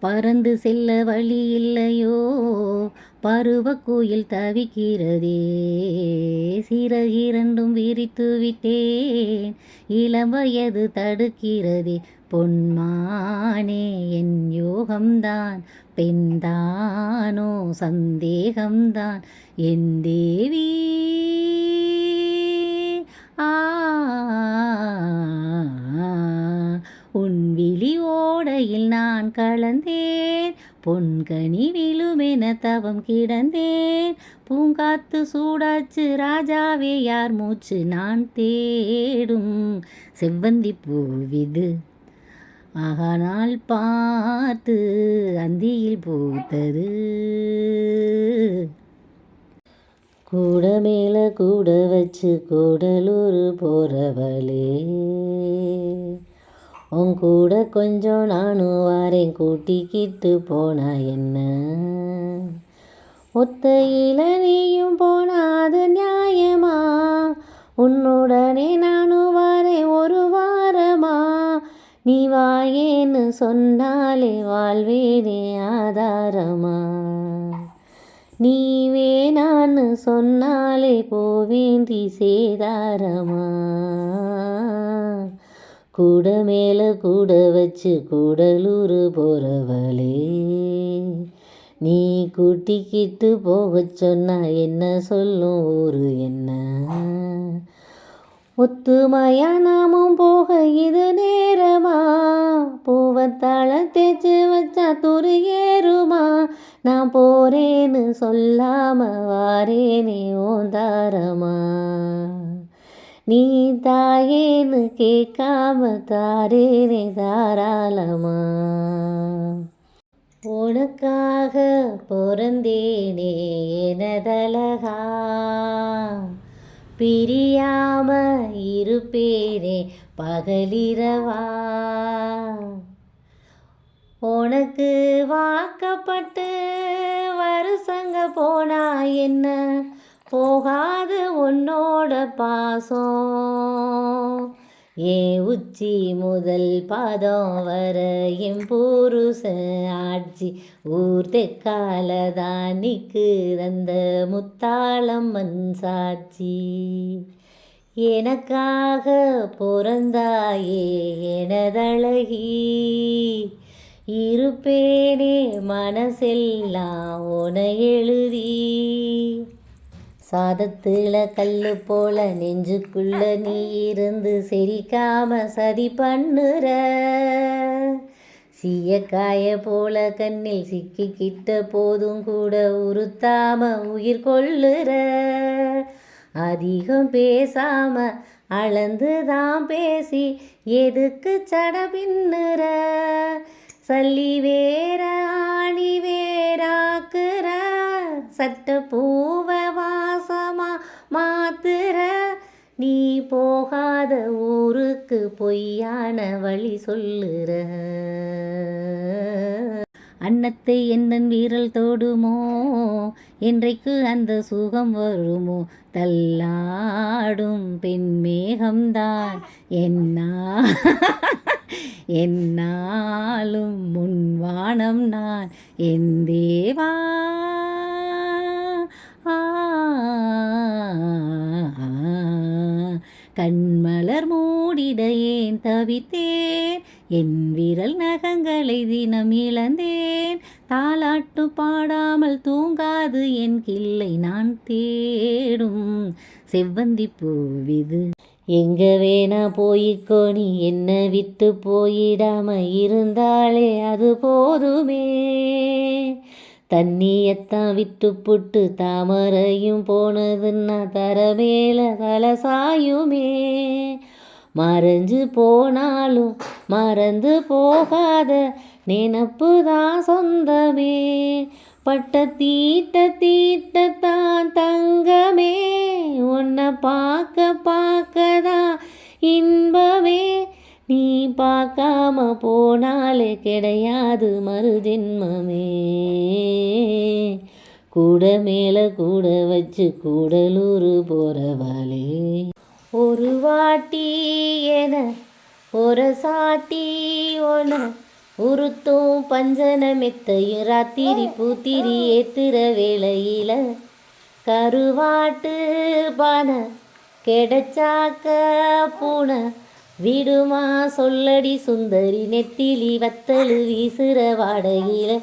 பறந்து செல்ல வழி இல்லையோ? பருவ கோயில் தவிக்கிறதே. சிறகிரண்டும் விரித்து விட்டேன். இளம் வயது தடுக்கிறதே. பொன்மானே என் யோகம்தான். பெண்தானோ சந்தேகம்தான். என் தேவி நான் கலந்தேன். பொன்கனி விழுமென தவம் கிடந்தேன். பூங்காத்து சூடாச்சு ராஜாவே யார் மூச்சு நான் தேடும். செவ்வந்தி பூவிது ஆகா நாள் பார்த்து அந்தியில் பூத்தது. கூட மேல கூட வச்சு கூடலூர் போறவளே. உன் கூட கொஞ்சம் நானும் வாரேன் கூட்டிக்கிட்டு போனா என்ன? ஒத்தையில நீயும் போனா அது நியாயமா? உன்னுடனே நானும் வாரேன் ஒரு வாரமா? நீ வாயேன்னு சொன்னாலே வாழ்வேனே ஆதாரமா? நீ வேணான்னு சொன்னாலே போவேண்டி சேதாரமா? கூட மேல கூட வச்சு கூடலூர் போறவளே. நீ கூட்டிக்கிட்டு போக சொன்னா என்ன சொல்லும் ஊரு என்ன? ஒத்துமையா நாமும் போக இது நேரமா? பூவத்தாள தேய்ச்சி வச்சா துரு ஏறுமா? நான் போறேன்னு சொல்லாம வாரேனே ஓந்தாரமா நீ தாயேன்னு கேட்காம தாரேனே தாராளமா? உனக்காக பிறந்தேனே எனதழகா பிரியாம இருப்பேனே பகலிரவா? உனக்கு வாக்கப்பட்டு வருஷங்க போனா என்ன? போகாது உன்னோட பாசம். ஏன் உச்சி முதல் பாதம் வர என் புருஷ ஆட்சி. ஊர் தெக்காலதான் நிக்கு அந்த முத்தாளம் மண் சாட்சி எனக்காக பிறந்தாயே எனதழகி. இருப்பேனே மனசெல்லாம் உன எழு சாதத்துல கல்லு போல நெஞ்சுக்குள்ள நீ இருந்து செரிக்காம சதி பண்ணுற. சீயக்காய போல கண்ணில் சிக்கிக்கிட்ட போதும் கூட உறுத்தாம உயிர் கொள்ளுற. அதிகம் பேசாம அளந்து தான் பேசி எதுக்கு சட பின்னுற. சல்லி வேற ஆணி வேறாக்குற சட்ட பூவ நீ போகாத ஊருக்கு பொய்யான வழி சொல்லுற. அன்னத்தை என்னன் வீரல் தோடுமோ? என்றைக்கு அந்த சுகம் வருமோ? தள்ளாடும் பெண் மேகம்தான் என்னா என்னாலும் முன்வானம் நான். என் தேவா கண்மலர் மூடிட ஏன் தவித்தேன்? என் விரல் நகங்களை தினம் இழந்தேன். தாளாட்டு பாடாமல் தூங்காது என் கிள்ளை நான் தேடும். செவ்வந்தி பூவிது. எங்க வேணா போய்க்கோ நீ என்ன விட்டு போயிடாம இருந்தாலே அது போதுமே. தண்ணியத்தான் விட்டு புட்டு தாமரையும் போனதுன்னா தர மேல கலசாயுமே. மறைஞ்சு போனாலும் மறந்து போகாத நினப்பு தான் சொந்தமே. பட்ட தீட்ட தீட்டத்தான் தங்கமே. உன்னை பார்க்க பார்க்கதான் இன்பமே. நீ பார்க்காம போனாலே கிடையாது மறுஜென்மமே. கூட மேலே கூட வச்சு கூடலூர் போகிறவளே ஒரு வாட்டி என ஒரு சாட்டி ஒன உருத்தும் பஞ்சன மெத்தையும் ராத்திரி பூத்திரி ஏத்துற வேளையில கருவாட்டு பானை கிடைச்சாக்க பூனை விடுமா சொல்லடி சுந்தரி நெத்திலி வத்தலு வீசுற வாடகையில்